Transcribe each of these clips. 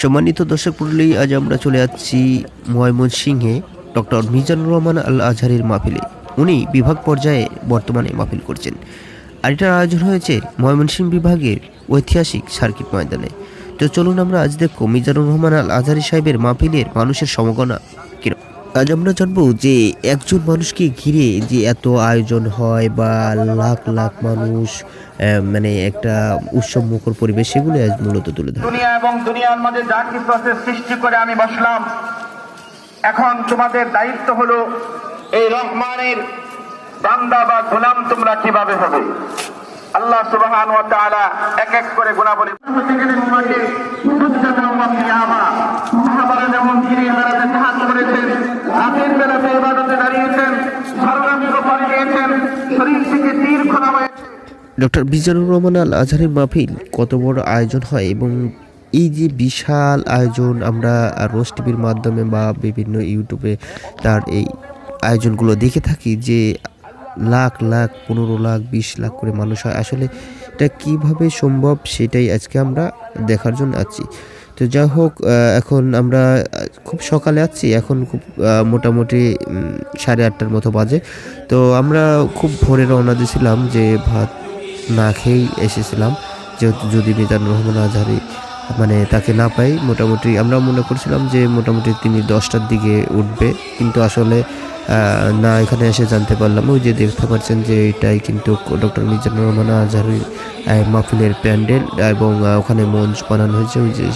সম্মানিত দর্শক পড়লেই আজ আমরা চলে যাচ্ছি ময়মনসিংহে ডক্টর মিজানুর রহমান আল আজহারের মাহফিলে। উনি বিভাগ পর্যায়ে বর্তমানে মাহফিল করছেন। আর এটার আয়োজন হয়েছে ময়মনসিংহ বিভাগের ঐতিহাসিক সার্কিট ময়দানে। তো চলুন আমরা আজ দেখো মিজানুর রহমান আল আজহারি সাহেবের মাহফিলের মানুষের সমগণা আজ আমরা জানব যে একজন মানুষকে ঘিরে যে এত আয়োজন হয় বা লাখ লাখ মানুষ মানে একটা উৎসব মুখর পরিবেশ, সেগুলো আজ মূলত তুলে ধরে। দুনিয়া এবং দুনিয়ার মাঝে যা কিছু আছে সৃষ্টি করে আমি বসলাম। এখন তোমাদের দায়িত্ব হলো এই রহমানের বান্দা বা গোলাম তোমরা কীভাবে হবে? আল্লাহ সুবহান ওয়া তাআলা এক এক করে গুণাবলী ডক্টর বিজানুর রহমান আল আজহারের মাহফিল কত বড় আয়োজন হয় এবং এই যে বিশাল আয়োজন আমরা রোজ টিভির মাধ্যমে বা বিভিন্ন ইউটিউবে তার এই আয়োজনগুলো দেখে থাকি যে লাখ লাখ, পনেরো লাখ, বিশ লাখ করে মানুষ হয়। আসলে এটা কীভাবে সম্ভব সেটাই আজকে আমরা দেখার জন্য আছি। তো যাই হোক এখন আমরা খুব সকালে আছি, এখন খুব মোটামুটি সাড়ে আটটার মতো বাজে। তো আমরা খুব ভোরে রওনা দিয়েছিলাম যে ভাত না খেয়েই এসেছিলাম। যেহেতু যদি মিজানুর রহমান আজহারি মানে তাকে না পাই মোটামুটি আমরা মনে করছিলাম যে মোটামুটি তিনি দশটার দিকে উঠবে। কিন্তু আসলে না এখানে এসে জানতে পারলাম। ওই যে দেখতে পাচ্ছেন যে এটাই কিন্তু ডক্টর মিজানুর রহমান আজহারির আহ, মাহফিলের প্যান্ডেল এবং ওখানে মঞ্চ বানানো হয়েছে। ওই যে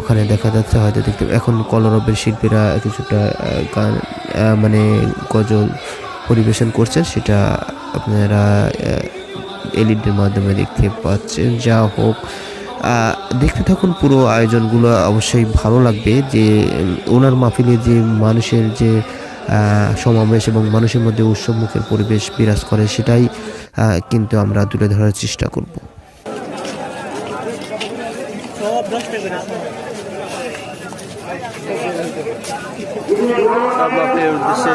ওখানে দেখা যাচ্ছে হয়তো দেখতে এখন কলরবের শিল্পীরা কিছুটা গান মানে গজল পরিবেশন করছেন। সেটা আপনারা এলইডির মাধ্যমে দেখতে পাচ্ছেন। যা হোক দেখতে থাকুন পুরো আয়োজনগুলো, অবশ্যই ভালো লাগবে। যে, ওনার মাহফিলে যে মানুষের যে সমাবেশ এবং মানুষের মধ্যে উৎসবমুখের পরিবেশ বিরাজ করে, সেটাই কিন্তু আমরা তুলে ধরার চেষ্টা করব। উদ্দেশ্যে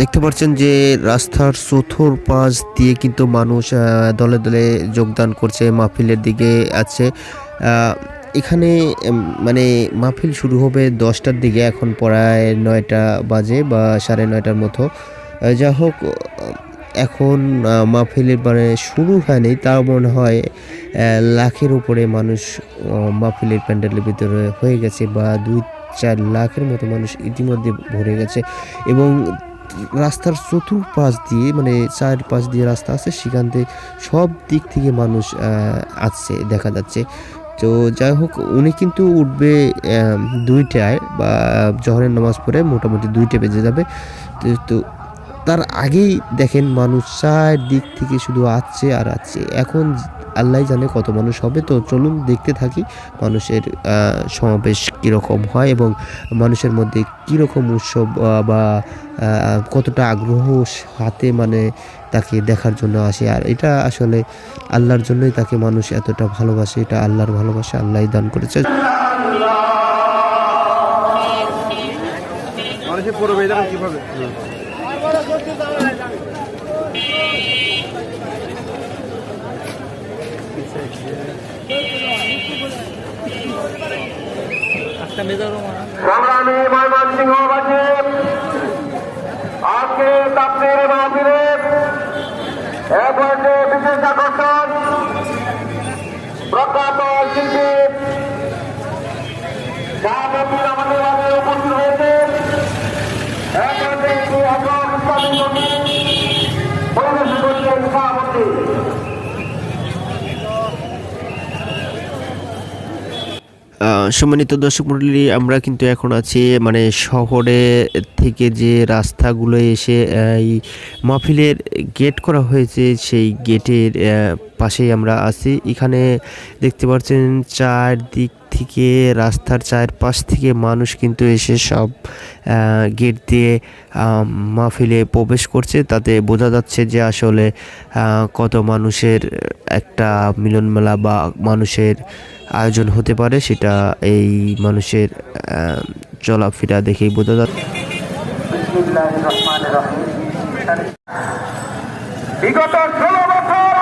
দেখতে পাচ্ছেন যে রাস্তার চতুর পাশ দিয়ে কিন্তু মানুষ দলে দলে যোগদান করছে, মাহফিলের দিকে আছে। এখানে মানে মাহফিল শুরু হবে দশটার দিকে, এখন প্রায় নয়টা বাজে বা সাড়ে নয়টার মতো। যা হোক, এখন মাহফিলের মানে শুরু হয়নি, তাও মনে হয় লাখের উপরে মানুষ মাহফিলের প্যান্ডেলের ভিতরে হয়ে গেছে বা দুই চার লাখের মতো মানুষ ইতিমধ্যে ভরে গেছে। এবং রাস্তার চতুর্পাশ দিয়ে মানে চার পাশ দিয়ে রাস্তা আছে, সেখান থেকে সব দিক থেকে মানুষ আসছে, দেখা যাচ্ছে। তো যাই হোক, উনি কিন্তু উঠবে দুইটায় বা জহরের নামাজ পড়ে মোটামুটি দুইটা বেজে যাবে। তো তো তার আগেই দেখেন মানুষ চার দিক থেকে শুধু আসছে আর আসছে। এখন আল্লাহ জানে কত মানুষ হবে। তো চলুন দেখতে থাকি মানুষের সমাবেশ কীরকম হয় এবং মানুষের মধ্যে কীরকম উৎসব বা কতটা আগ্রহ হাতে মানে তাকে দেখার জন্য আসে। আর এটা আসলে আল্লাহর জন্যই তাকে মানুষ এতটা ভালোবাসে, এটা আল্লাহর ভালোবাসা আল্লাহ দান করেছে। কীভাবে? সংগ্রামী ময়মনসিংহবাসী আজকে তাপ্তির মাহফিলে হয়েছে বিশেষ আকর্ষণ, প্রখ্যাত শিল্পী শাহবুদ্দিন আমাদের মাঝে উপস্থিত হয়েছে। এক একটি একম ইসলামী মন্দির পরিবেশন করছেন শাহবুদ্দিন আহ, সম্মানিত দর্শক মন্ডলী আমরা কিন্তু এখন আছি মানে শহরে থেকে যে রাস্তাগুলো এসে এই মাহফিলের গেট করা হয়েছে, সেই গেটের পাশেই আমরা আছি। এখানে দেখতে পাচ্ছেন চারদিক থেকে, রাস্তার চারপাশ থেকে মানুষ কিন্তু এসে সব গেট দিয়ে মাহফিলে প্রবেশ করছে। তাতে বোঝা যাচ্ছে যে আসলে কত মানুষের একটা মিলনমেলা বা মানুষের আয়োজন হতে পারে সেটা এই মানুষের চলাফেরা দেখেই বোঝা যাচ্ছে বিগত ষোলো বছর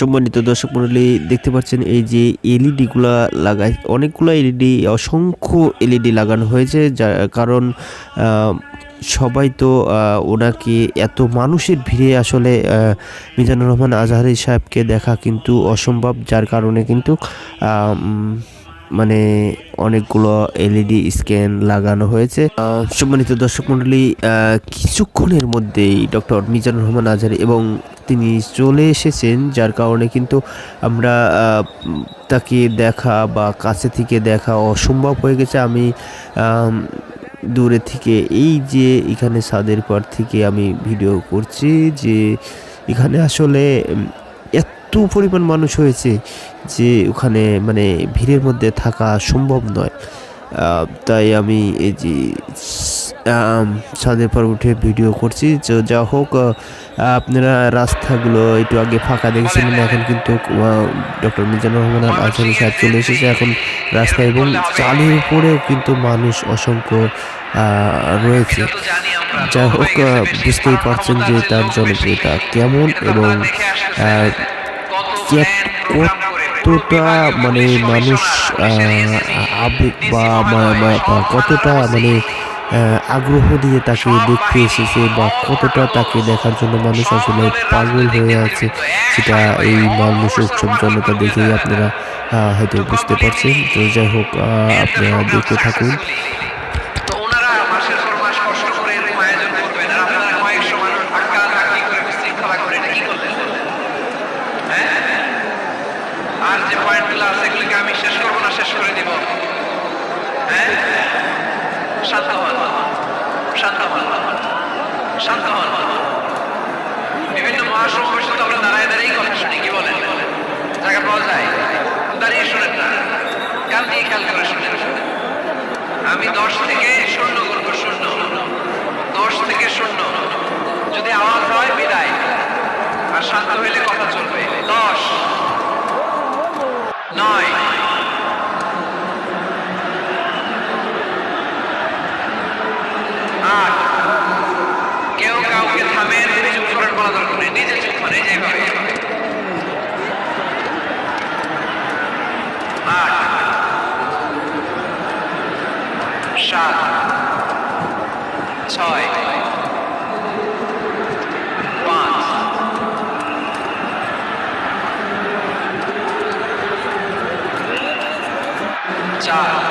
সম্মানিত দর্শক মন্ডলী দেখতে পাচ্ছেন এই যে এলইডি গুলা লাগাই, অনেকগুলো এলইডি, অসংখ্য এলইডি লাগানো হয়েছে যার কারণ সবাই তো ওনাকে এত মানুষের ভিড়ে আসলে মিজানুর রহমান আজহারি সাহেবকে দেখা কিন্তু অসম্ভব, যার কারণে কিন্তু মানে অনেকগুলো এলইডি স্ক্যান লাগানো হয়েছে। সম্মানিত দর্শক মন্ডলী কিছুক্ষণের মধ্যেই ডক্টর মিজানুর রহমান আজহারি এবং তিনি চলে এসেছেন, যার কারণে কিন্তু আমরা তাকে দেখা বা কাছে থেকে দেখা অসম্ভব হয়ে গেছে। আমি দূরে থেকে এই যে এখানে ছাদের পর থেকে আমি ভিডিও করছি যে এখানে আসলে এত পরিমাণ মানুষ হয়েছে যে ওখানে মানে ভিড়ের মধ্যে থাকা সম্ভব নয়। তাই আমি এই যে ছাদের পর উঠে ভিডিও করছি। তো যা হোক আপনারা রাস্তাগুলো একটু আগে ফাঁকা দেখছিলেন, এখন কিন্তু ডক্টর মিজানুর রহমান আজহারি সাহেব চলে এসেছে এখন রাস্তা এবং চালের উপরেও কিন্তু মানুষ অসংখ্য রয়েছে। যাই হোক বুঝতেই পারছেন যে তার জনপ্রিয়তা কেমন এবং কতটা মানে মানুষ আবেগ বা কতটা মানে আগ্রহ দিয়ে তাকে দেখতে এসেছে বা কতটা তাকে দেখার জন্য মানুষ আসলে পাগল হয়ে আছে, সেটা এই মানুষ উৎসব জনতা দেখেই আপনারা হয়তো বুঝতে পারছেন। তো যাই হোক আপনারা দেখতে থাকুন তো ওনারা মাসের পর মাস কষ্ট করে এরকম আয়োজন করবেন আর আপনারা কয়েকশো মানুষ ধাক্কা ধাক্কি করে বিশৃঙ্খলা করে এটা কি করলেন হ্যাঁ আর যে পয়েন্টগুলো আছে, এগুলোকে আমি শেষ করব না, শেষ করে দিব। হ্যাঁ? শান্ত হন শান্ত হন শান্ত হন বিভিন্ন মহাসমাবেশে তো আমরা দাঁড়ায় দাঁড়িয়েই কথা শুনি, কি বলেন? জায়গা পাওয়া যায়? দাঁড়িয়ে শুনেন না। কাল দিয়ে খেয়াল করে শুনেন। আমি দশ থেকে শূন্য করব, শূন্য। দশ থেকে শূন্য। সাত ছয় পাঁচ চার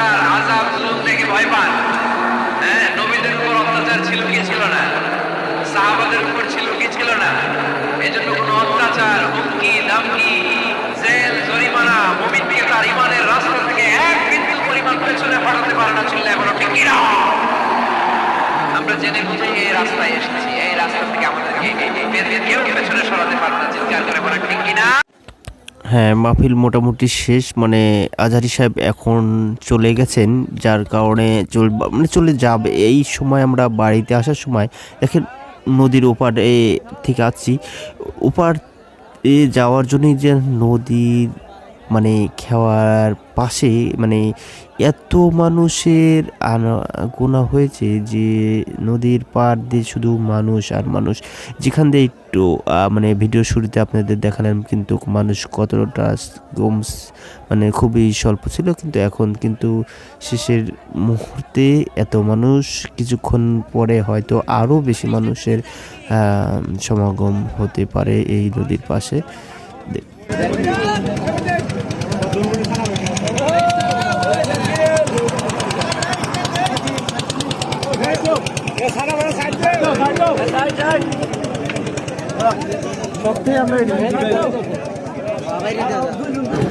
অত্যাচার আজাব জুলুম থেকে ভয় পান। হ্যাঁ নবীদের উপর অত্যাচার ছিল কি ছিল না? সাহাবাদের উপর ছিল কি ছিল না? এজন্য কোনো অত্যাচার, হুমকি, দামকি জেল জরিমানা মুমিনকে তার ইমানের রাস্তা থেকে এক বিন্দু পরিমাণ পেছনে হটাতে পারে না ছিল এখনও ঠিক কিনা আমরা জেনে বুঝে এই রাস্তায় এসেছি এই রাস্তা থেকে আমাদেরকে বের বের কেউ পেছনে সরাতে পারবে না চিৎকার করে বলা ঠিক কিনা হ্যাঁ মাহফিল মোটামুটি শেষ। মানে আজহারি সাহেব এখন চলে গেছেন, যার কারণে চল মানে চলে যাবে। এই সময় আমরা বাড়িতে আসার সময় এখন নদীর ওপারে থেকে আসছি। ওপার এ যাওয়ার জন্যই যে নদীর মানে খেওয়ার পাশে মানে এত মানুষের আনাগোনা হয়েছে যে নদীর পাড় দিয়ে শুধু মানুষ আর মানুষ। যেখান দিয়ে একটু মানে ভিডিও শুরুতে আপনাদের দেখালাম কিন্তু মানুষ কতটা কম মানে খুবই স্বল্প ছিল। কিন্তু এখন কিন্তু শেষের মুহূর্তে এত মানুষ, কিছুক্ষণ পরে হয়তো আরও বেশি মানুষের সমাগম হতে পারে এই নদীর পাশে। দে- খালি মানুষ